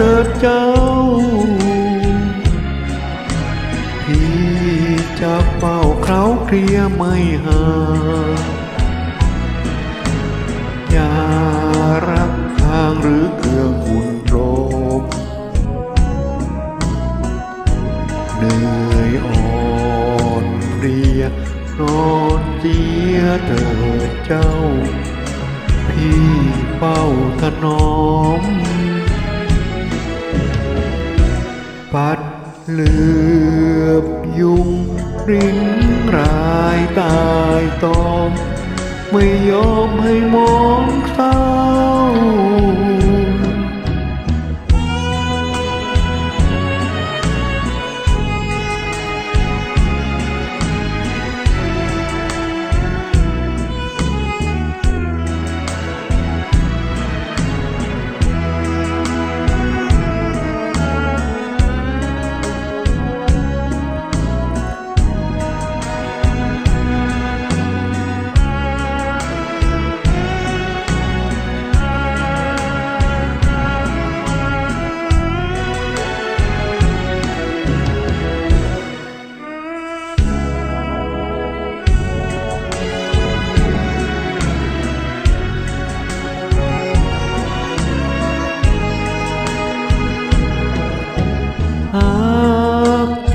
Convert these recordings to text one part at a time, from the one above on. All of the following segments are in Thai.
เถิดเจ้า พี่จะเฝ้าเคราเคลียไม่ห่างอย่ารักทางหรือเครื่องหุ่นโรมเหนื่อยอ่อนเพลียนอนเจียเถิดเจ้า พี่เฝ้าถนอม ปัดเหลือบยุงริ้นรายตายตอม ไม่ยอมให้มองข้า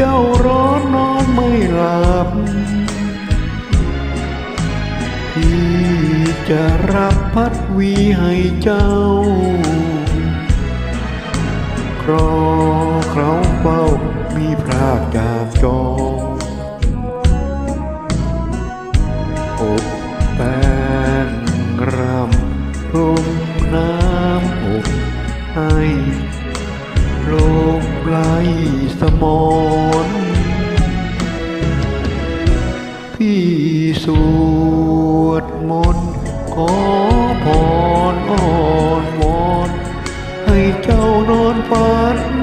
กเจ้าร้อนนอนไม่หลับ พี่จะรับพัดวีให้เจ้า ครอเคราเฝ้ามีพรากจากจองอกแป้งรำพรมน้ำอกให้โลกไร้สมอพ เจ้านอนฝัน